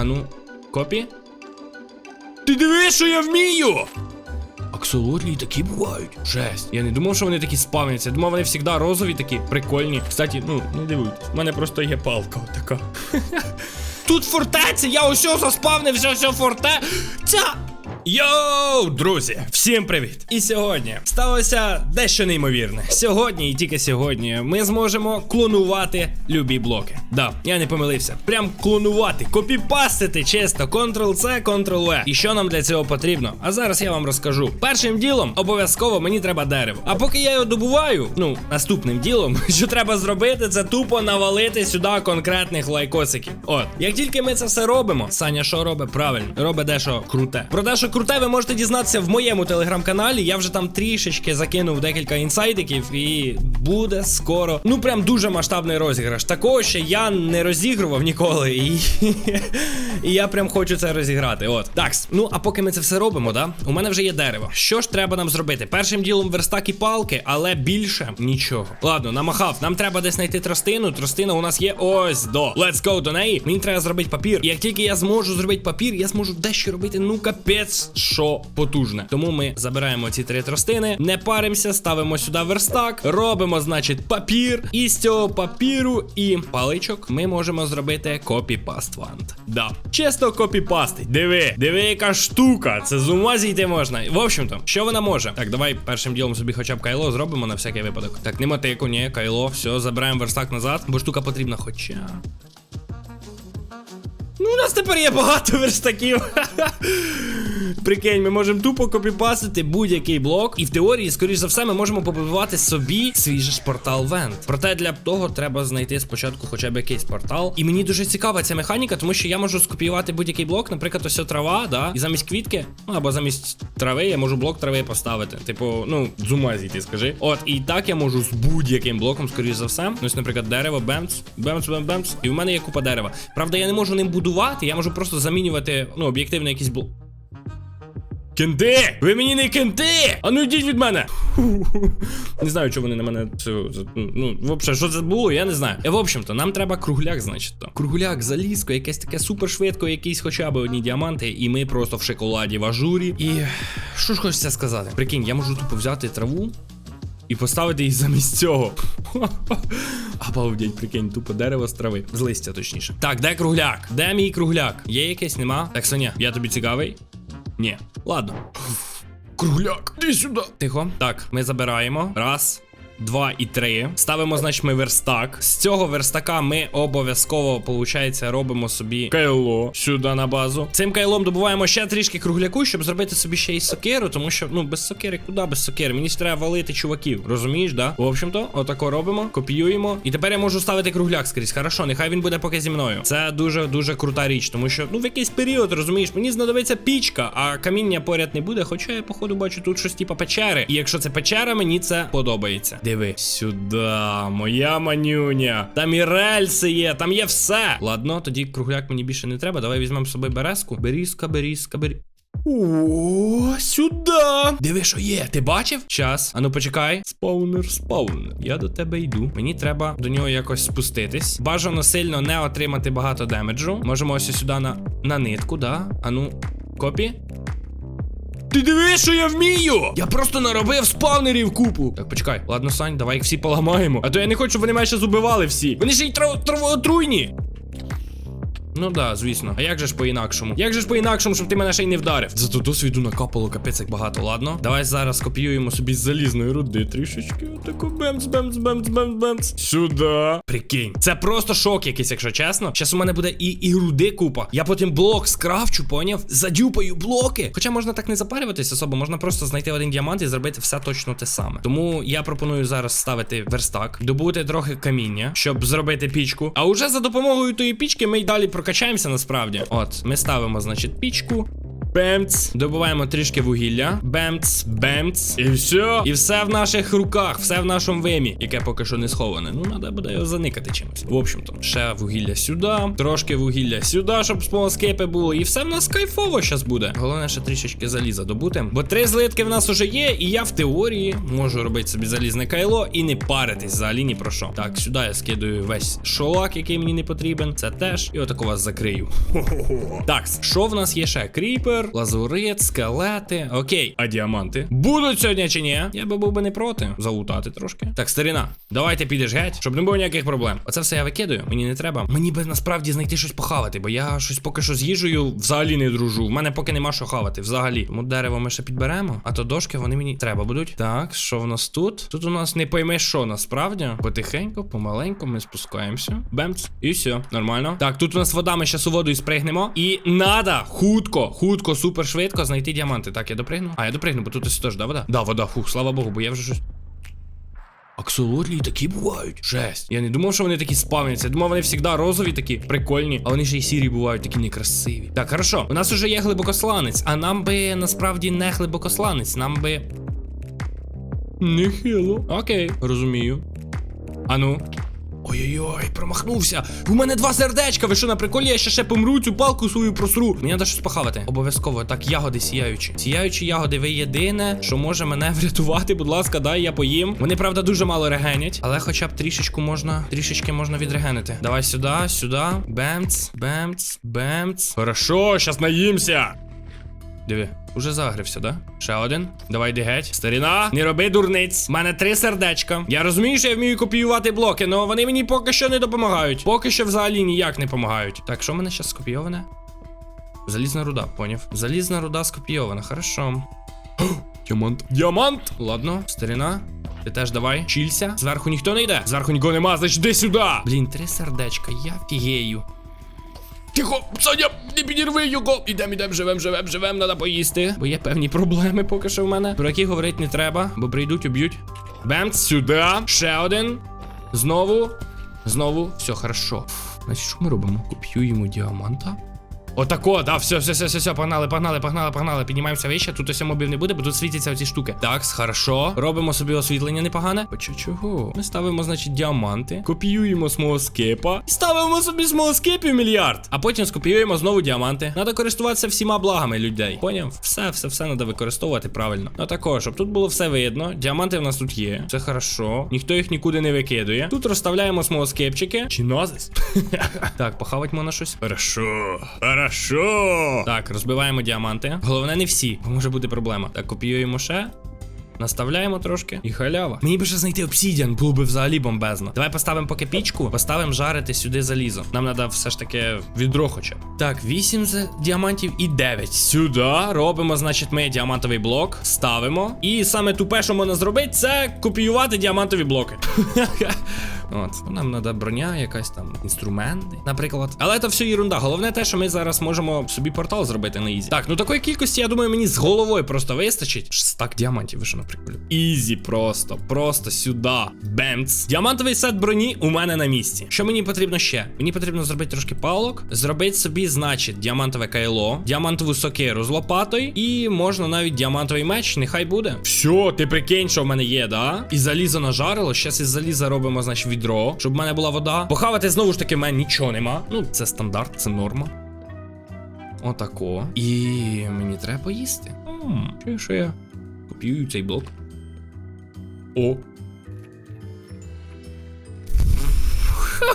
Ану, копі. Ти диви, що я вмію! Аксолотлі такі бувають. Жесть. Я не думав, що вони такі спавняться. Я думав, вони завжди розові такі, прикольні. Кстати, ну, не дивуйтесь. У мене просто є палка отака. Тут фортеця, я усьо заспавнився, все фортеця. Йоу, друзі, всім привіт! І сьогодні сталося дещо неймовірне. Сьогодні і тільки сьогодні ми зможемо клонувати любі блоки. Да, я не помилився. Прям клонувати, копіпастити чисто, Ctrl-C, Ctrl-V. І що нам для цього потрібно? А зараз я вам розкажу. Першим ділом обов'язково мені треба дерево. А поки я його добуваю, ну наступним ділом, що треба зробити, це тупо навалити сюди конкретних лайкосиків. От, як тільки ми це все робимо, Саня що робить? Правильно, робить дещо круте. Про те, що круте, ви можете дізнатися в моєму телеграм-каналі. Я вже там трішечки закинув декілька інсайдиків, і буде скоро. Ну прям дуже масштабний розіграш. Такого ще я не розігрував ніколи. І, і я прям хочу це розіграти. От. Так, ну а поки ми це все робимо, да? У мене вже є дерево. Що ж треба нам зробити? Першим ділом верстак і палки, але більше нічого. Ладно, намахав. Нам треба десь знайти тростину. Тростина у нас є ось до. Let's go до неї. Мені треба зробити папір. І як тільки я зможу зробити папір, я зможу дещо робити. Ну капець, що потужне. Тому ми забираємо ці три тростини, не паримося, ставимо сюди верстак, робимо, значить, папір. І з цього папіру і паличок ми можемо зробити копіпаст вант. Да. Чисто копіпастить. Диви, диви, яка штука. Це з ума зійти можна. В общем-то, що вона може? Так, давай першим ділом собі хоча б кайло зробимо на всякий випадок. Так, не мотику, ні, кайло, все, забираємо верстак назад, бо штука потрібна хоча. Ну, у нас тепер є багато верстаків. Прикинь, ми можемо тупо копіпасити будь-який блок. І в теорії, скоріш за все, ми можемо побудувати собі свій же ж портал Вент. Проте для того треба знайти спочатку хоча б якийсь портал. І мені дуже цікава ця механіка, тому що я можу скопіювати будь-який блок, наприклад, ось трава, да, і замість квітки, ну або замість трави, я можу блок трави поставити. Типу, ну, з зійти, скажи. От, і так я можу з будь-яким блоком, скоріш за все. Ну, ось, наприклад, дерево, бемц, бемц, бемц, бемц. І в мене є купа дерева. Правда, я не можу ним будувати, я можу просто замінювати, ну, об'єктивно якийсь блок. Кенти! Ви мені не кенти! А ну йдіть від мене! Не знаю, чого вони на мене. Ну, взагалі, що це було, я не знаю. Е, В общем-то, нам треба кругляк, значить. то. Кругляк, залізко, якесь таке супершвидко, якісь хоча б одні діаманти, і ми просто в шоколаді в ажурі. І що ж хочеться сказати? Прикинь, я можу тупо взяти траву. І поставити її замість цього. Обалдеть, прикинь, тупо дерево з трави. З листя, точніше. Так, де кругляк? Де мій кругляк? Є якесь, нема? Так, Соня, я тобі цікавий? Ні. Ладно. Кругляк, іди сюди. Тихо. Так, ми забираємо. Раз. Два і три. Ставимо, значить, верстак. З цього верстака ми обов'язково, виходить, робимо собі кайло сюди на базу. Цим кайлом добуваємо ще трішки кругляку, щоб зробити собі ще й сокиру, тому що, ну, без сокири, куди без сокири? Мені ж треба валити чуваків. Розумієш, да? В общем-то, отако робимо, копіюємо. І тепер я можу ставити кругляк скрізь. Хорошо, нехай він буде поки зі мною. Це дуже дуже крута річ, тому що, ну, в якийсь період, розумієш, мені знадобиться пічка, а каміння поряд не буде. Хоча я, походу, бачу тут щось типа печери. І якщо це печера, мені це подобається. Диви, сюди, моя манюня. Там і рельси є, там є все. Ладно, тоді кругляк мені більше не треба. Давай візьмемо з собою березку. Берізка, берізка, бері. О, сюди. Диви, що є. Ти бачив? Час. Ану, почекай. Спаунер, спаунер. Я до тебе йду. Мені треба до нього якось спуститись. Бажано сильно не отримати багато демеджу. Можемо ось сюди на, на нитку, да? Ану, копі. Ти диви, що я вмію! Я просто наробив спавнерів купу. Так, почекай. Ладно, Сань, давай їх всі поламаємо. А то я не хочу, щоб вони мене ще зубивали всі. Вони ж й трав- травоотруйні. Ну да, звісно. А як же ж по-інакшому? Як же ж по-інакшому, щоб ти мене ще й не вдарив? Зато досвіду накапало капець як багато, ладно? Давай зараз копіюємо собі з залізної руди трішечки. Отако бемц, бемц, бемц, бемц, бемц. Сюди. Прикинь. Це просто шок якийсь, якщо чесно. Щас у мене буде і, і руди купа. Я потім блок скрафчу, поняв? Задюпаю блоки. Хоча можна так не запарюватись особо, можна просто знайти один діамант і зробити все точно те саме. Тому я пропоную зараз ставити верстак, добути трохи каміння, щоб зробити пічку. А уже за допомогою тої пічки ми й далі прокачаємося насправді. От, ми ставимо, значить, пічку. Бемц. Добуваємо трішки вугілля. Бемц, бемц. І все. І все в наших руках, все в нашому вимі, яке поки що не сховане. Ну, треба буде його заникати чимось. В общем-то, ще вугілля сюди, трошки вугілля сюди, щоб смолоскипи було. І все в нас кайфово зараз буде. Головне, ще трішечки заліза добути. Бо три злитки в нас уже є, і я в теорії можу робити собі залізне кайло і не паритись взагалі ні про що. Так, сюди я скидаю весь шолак, який мені не потрібен. Це теж. І отако вас закрию. Так, що в нас є ще? Кріпер, лазурит, скелети. Окей, а діаманти? Будуть сьогодні чи ні? Я би був би не проти. Залутати трошки. Так, старіна, давайте підеш геть, щоб не було ніяких проблем. Оце все я викидаю. Мені не треба. Мені би насправді знайти щось похавати, бо я щось поки що з їжею взагалі не дружу. В мене поки нема що хавати. Взагалі. Тому дерево ми ще підберемо, а то дошки вони мені треба будуть. Так, що в нас тут? Тут у нас не пойме, що насправді. Потихеньку, помаленьку ми спускаємося. Бемц. І все, нормально. Так, тут у нас вода, ми зараз у воду і спригнемо. І надо хутко, хутко, супер швидко знайти діаманти. Так, я допригну. А, я допригну, бо тут ось теж, да, вода? Да, вода, фух, слава Богу, бо я вже щось. Аксолотлі такі бувають. Жесть. Я не думав, що вони такі спавняться. Я думав, вони завжди розові такі, прикольні. А вони ще й сірі бувають, такі некрасиві. Так, хорошо. У нас уже є глибокосланець, а нам би насправді не глибокосланець, нам би. Нехило. Окей, розумію. Ану. Ой-ой-ой, промахнувся. У мене два сердечка. Ви що на приколі? Я ще ще помру, цю палку свою просру. Мені треба щось похавати. Обов'язково. Так, ягоди сіяючі. Сіяючі ягоди, ви єдине, що може мене врятувати. Будь ласка, дай я поїм. Вони, правда, дуже мало регенять, але хоча б трішечку можна, трішечки можна відрегенити. Давай сюди, сюди. Бемц, бемц, бемц. Хорошо, щас наїмся. Диви, уже загрився, да? Ще один. Давай йди геть. Старіна, не роби дурниць. У мене три сердечка. Я розумію, що я вмію копіювати блоки, але вони мені поки що не допомагають. Поки що взагалі ніяк не допомагають. Так, що в мене зараз скопійоване? Залізна руда, поняв. Залізна руда скопійована, хорошо. Діамант. Діамант! Ладно, старіна. Ти теж давай, чілься. Зверху ніхто не йде. Зверху нікого нема, значить йди сюди. Блін, три сердечка, я фігею. Тихо, Соня, не підірви його. Ідем, ідем, живем, живем, живем, треба поїсти. Бо є певні проблеми поки що в мене. Про які говорити не треба, бо прийдуть, уб'ють. Бемц, сюди. Ще один. Знову. Знову. Все, хорошо. Значить, що ми робимо? Куп'ю йому діаманта. Отако, да, все, все, все, все, все, погнали, погнали, погнали, погнали. Піднімаємося вище, тут ось мобів не буде, бо тут світяться оці штуки. Так, хорошо. Робимо собі освітлення непогане. Хоча чого? Ми ставимо, значить, діаманти, копіюємо смолоскипа і ставимо собі смолоскипів мільярд. А потім скопіюємо знову діаманти. Надо користуватися всіма благами людей. Поняв? Все, все, все треба використовувати правильно. Ну також, щоб тут було все видно. Діаманти в нас тут є. Це хорошо. Ніхто їх нікуди не викидує. Тут розставляємо смолоскипчики. Чи назис? так, похавать можна щось. Хорошо. Хорошо. Так, розбиваємо діаманти. Головне, не всі, бо може бути проблема. Так, копіюємо ще. Наставляємо трошки і халява. Мені би ще знайти обсідіан, було би взагалі бомбезно. Давай поставимо поки пічку, поставимо жарити сюди залізо. Нам треба все ж таки відро хоча. Так, 8 за діамантів і 9. Сюди робимо, значить, ми діамантовий блок, ставимо. І саме тупе, що можна зробити, це копіювати діамантові блоки. От, нам треба броня, якась там інструменти, наприклад. Але це все ерунда. Головне те, що ми зараз можемо собі портал зробити на ізі. Так, ну такої кількості, я думаю, мені з головою просто вистачить. Стак діамантів, ви що на? Ізі, просто, просто сюди. Бемц. Діамантовий сет броні у мене на місці. Що мені потрібно ще? Мені потрібно зробити трошки палок, зробити собі, значить, діамантове кайло, діамантову сокиру з лопатою, і можна навіть діамантовий меч, нехай буде. Все, ти прикинь, що в мене є, да? І залізо нажарило. Щас із заліза робимо, значить, відро, щоб в мене була вода. Похавати знову ж таки в мене нічого нема. Ну, це стандарт, це норма. Отако. І мені треба поїсти. М, Чи що я копіюю цей блок? О. Ха,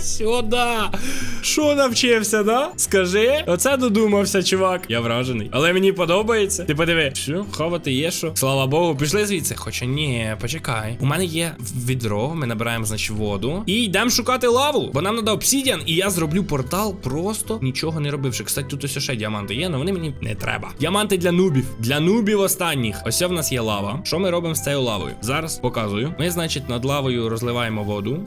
сюда. Що навчився, да? Скажи, оце додумався, чувак. Я вражений. Але мені подобається. Ти подиви, що, хавати є що. Слава Богу, пішли звідси. Хоча ні, почекай. У мене є відро, ми набираємо, значить, воду. І йдемо шукати лаву, бо нам треба обсідіан, і я зроблю портал, просто нічого не робивши. Кстати, тут ось ще діаманти є, але вони мені не треба. Діаманти для нубів. Для нубів останніх. Ось в нас є лава. Що ми робимо з цією лавою? Зараз показую. Ми, значить, над лавою розливаємо воду.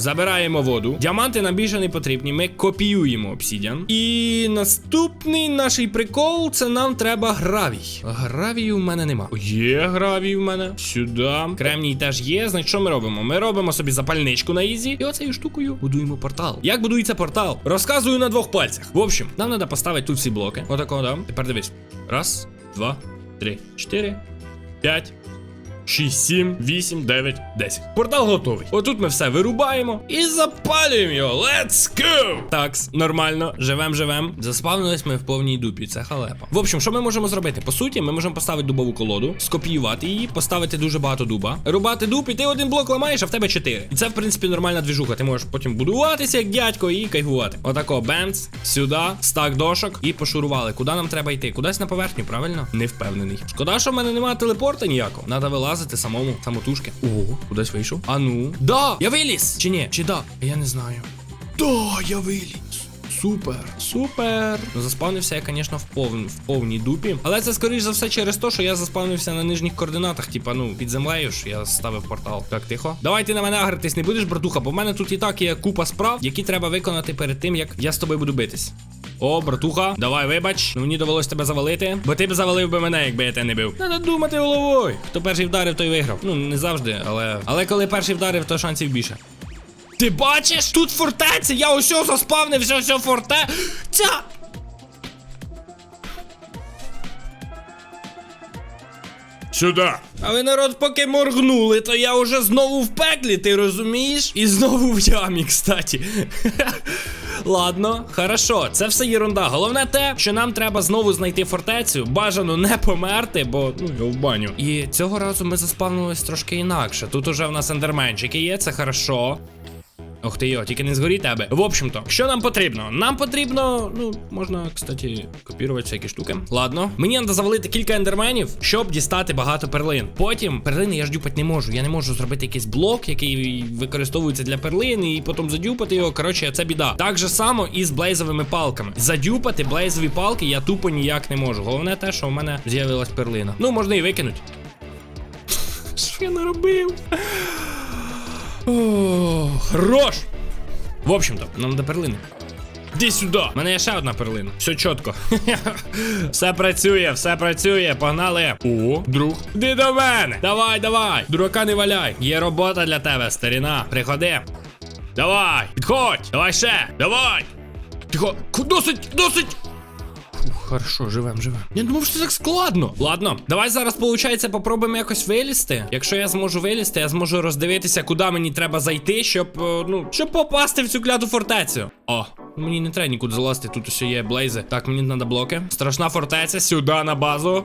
Забираємо воду. Діаманти нам більше не потрібні. Ми копіюємо обсідіан. І наступний наш прикол це нам треба гравій. Гравію в мене нема. Є гравій в мене. Сюди. Кремній теж є. Значить, що ми робимо? Ми робимо собі запальничку на ізі. І оцею штукою будуємо портал. Як будується портал? Розказую на двох пальцях. В общем, нам треба поставити тут всі блоки. Отако, да. Тепер дивись. Раз, два, три, чотири, п'ять. 6, 7, 8, 9, 10. Портал готовий. Отут ми все вирубаємо і запалюємо його. Let's go! Так, нормально, живем, живем. Заспавнились ми в повній дупі. Це халепа. В общем, що ми можемо зробити? По суті, ми можемо поставити дубову колоду, скопіювати її, поставити дуже багато дуба, рубати дуб, і ти один блок ламаєш, а в тебе 4. І це, в принципі, нормальна двіжуха. Ти можеш потім будуватися як дядько і кайфувати. Отако, бемц, сюди, стак дошок і пошурували. Куди нам треба йти? Кудись на поверхню, правильно? Не впевнений. Шкода, що в мене немає телепорта ніякого. Надо вилазити самому, самотужки. Ого, кудись вийшов. А ну. Да! Я виліз! Чи ні? Чи да? Я не знаю. Да, я виліз. Супер, супер. Ну, заспавнився я, звісно, в, повн, в повній дупі. Але це скоріш за все через те, що я заспавнився на нижніх координатах. Типа, ну, під землею ж я ставив портал. Так, тихо. Давай ти на мене агритись, не будеш, братуха, бо в мене тут і так є купа справ, які треба виконати перед тим, як я з тобою буду битись. О, братуха, давай вибач, ну, мені довелось тебе завалити, бо ти б завалив би мене, якби я тебе не бив. Треба думати головою. Хто перший вдарив, той виграв. Ну, не завжди, але. Але коли перший вдарив, то шансів більше. Ти бачиш? Тут фортеця! Я усьо заспавнив, все, все форте. Ця. Сюди. А ви народ, поки моргнули, то я уже знову в пеклі, ти розумієш? І знову в ямі, кстати. Ладно, хорошо, це все єрунда. Головне те, що нам треба знову знайти фортецю. Бажано не померти, бо ну я в баню. І цього разу ми заспавнились трошки інакше. Тут уже в нас ендерменчики є, це хорошо. Ох ти йо, тільки не згорі тебе. В общем-то, що нам потрібно? Нам потрібно, ну, можна, кстати, копірувати всякі штуки. Ладно, мені треба завалити кілька ендерменів, щоб дістати багато перлин. Потім перлини я ж дюпати не можу. Я не можу зробити якийсь блок, який використовується для перлин, і потім задюпати його. Коротше, це біда. Так же само і з блейзовими палками. Задюпати блейзові палки я тупо ніяк не можу. Головне те, що в мене з'явилась перлина. Ну, можна і викинути. Що я наробив? Хорош! В общем-то, нам до перлини. Іди сюди! У мене є ще одна перлина. Все чітко. все працює, все працює, погнали. О, друг. Іди до мене. Давай, давай. Дурака не валяй. Є робота для тебе, старіна. Приходи. Давай, підходь. Давай ще. Давай. Тихо. Досить, досить. Фух, хорошо, живем, живем. Я думав, що це так складно. Ладно, давай зараз, виходить, попробуємо якось вилізти. Якщо я зможу вилізти, я зможу роздивитися, куди мені треба зайти, щоб, е, ну, щоб попасти в цю кляту фортецю. О, мені не треба нікуди залазити, тут усе є блейзи. Так, мені треба блоки. Страшна фортеця, сюди на базу.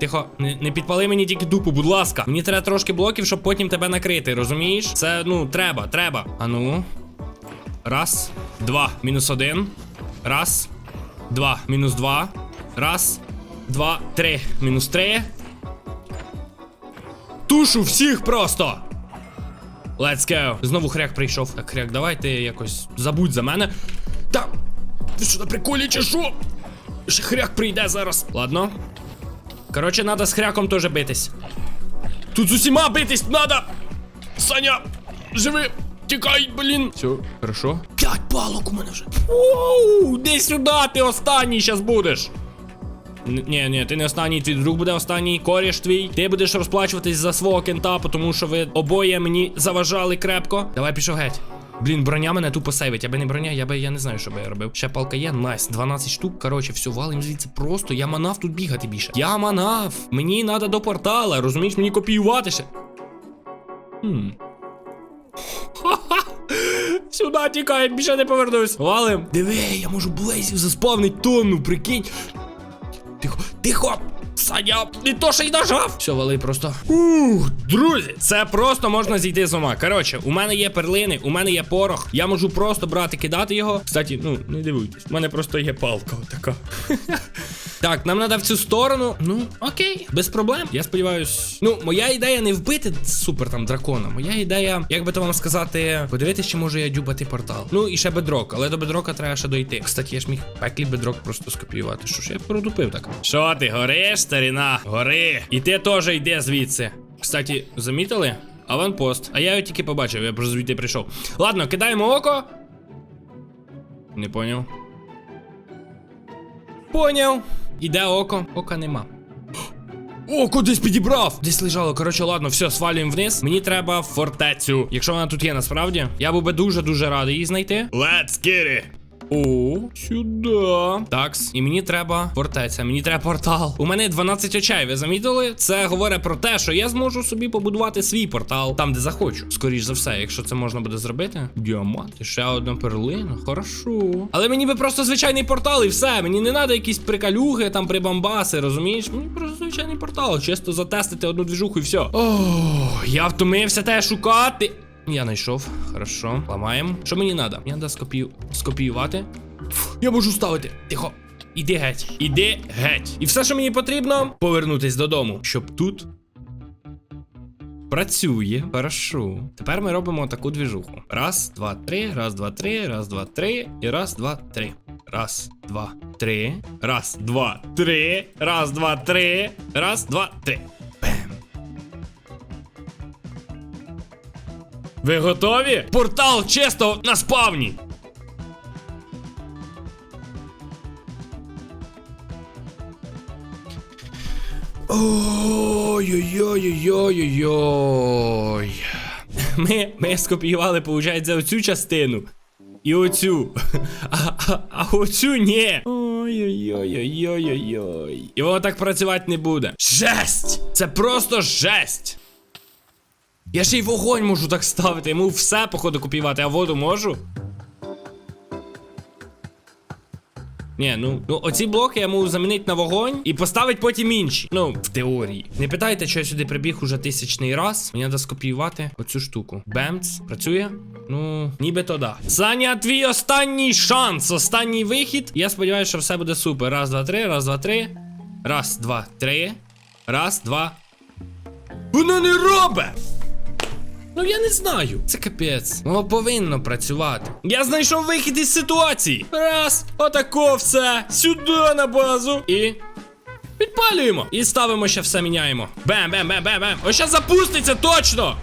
Тихо, не, не підпали мені тільки дупу, будь ласка. Мені треба трошки блоків, щоб потім тебе накрити, розумієш? Це, ну, треба, треба. А ну. Раз, два, мінус один. Раз. Два, мінус два. Раз, два, три. Мінус три. Тушу всіх просто. Let's go. Знову хряк прийшов. Так, хряк, давай ти якось забудь за мене. Та. Ти що приколі чи? Ще хряк прийде зараз. Ладно. Коротше, треба з хряком теж битись. Тут з усіма битись надо. Саня, живи. Тікай, блін. Все, хорошо. П'ять палок у мене вже. Оу, де сюди, ти останній щас будеш. Ні, ні, ти не останній, твій друг буде останній, коріш твій. Ти будеш розплачуватись за свого кента, тому що ви обоє мені заважали крепко. Давай пішов геть. Блін, броня мене тупо сейвить. Аби не броня, я би я не знаю, що би я робив. Ще палка є, найс, 12 штук. Коротше, все, валим звідси просто. Я манав тут бігати більше. Я манав. Мені треба до портала, розумієш, мені копіювати ще. Хм. Сюди тікай, більше не повернусь. Валим. Диви, я можу блейзів заспавнить тонну, прикинь. Тихо, тихо! Саня, не то що й нажав! Все, вали просто. Ух, друзі, це просто можна зійти з ума. Коротше, у мене є перлини, у мене є порох. Я можу просто брати, кидати його. Кстати, ну, не дивуйтесь, у мене просто є палка отака. Так, нам треба в цю сторону. Ну, окей, без проблем. Я сподіваюсь. Ну, моя ідея не вбити супер там дракона. Моя ідея, як би то вам сказати, подивитися, чи можу я дюбати портал. Ну і ще бедрок, але до бедрока треба ще дойти. Кстати, я ж міг пеклі бедрок просто скопіювати. Що ж я продупив так? Що ти, гориш, старіна? Гори. І ти теж йди звідси. Кстати, замітили? Аванпост. А я його тільки побачив, я просто звідти прийшов. Ладно, кидаємо око. Не поняв. Поняв. Іде око. Ока нема. Око десь підібрав! Десь лежало. Коротше, ладно, все, свалюємо вниз. Мені треба фортецю. Якщо вона тут є, насправді. Я був би дуже-дуже радий її знайти. Let's get it! О, сюди. Такс. І мені треба фортеця, мені треба портал. У мене 12 очей, ви замітили? Це говорить про те, що я зможу собі побудувати свій портал там, де захочу. Скоріш за все, якщо це можна буде зробити. Діаманти, ще одна перлина. Хорошо. Але мені би просто звичайний портал і все. Мені не треба якісь прикалюги, там прибамбаси, розумієш? Мені просто звичайний портал. Чисто затестити одну двіжуху і все. О, я втомився те шукати. Я знайшов, хорошо. Ламаємо. Що мені треба? Мені треба скопію... скопіювати. Фу, Я можу ставити. Тихо. Іди геть. Іди геть. І все, що мені потрібно, повернутись додому, щоб тут. Працює, хорошо. Тепер ми робимо таку двіжуху. Раз, два, три, раз, два, три, раз, два, три, і раз, два, три. Раз, два, три. Раз, два, три. Раз, два, три. Раз, два, три. Ви готові? Портал чисто на спавні. Ой-ой-ой-ой-ой-ой. Ми, ми скопіювали, виходить, оцю частину. І оцю. А, а, а оцю ні. Ой-ой-ой-ой-ой-ой. І воно так працювати не буде. Жесть! Це просто жесть! Я ще й вогонь можу так ставити, йому все, походу, копіювати, а воду можу. Ні, ну, ну оці блоки я можу замінити на вогонь і поставити потім інші. Ну, в теорії. Не питайте, що я сюди прибіг уже тисячний раз. Мені треба скопіювати оцю штуку. Бемц, працює? Ну, нібито да. Саня, твій останній шанс, останній вихід. Я сподіваюся, що все буде супер. Раз, два, три, раз, два, три. Раз, два, три. Раз, два. Воно не робить! Ну я не знаю. Це капець. Воно повинно працювати. Я знайшов вихід із ситуації. Раз, отако все. Сюди на базу. І. Підпалюємо. І ставимо ще все міняємо. Бем, бем, бем, бем, бем. Ось зараз запуститься точно.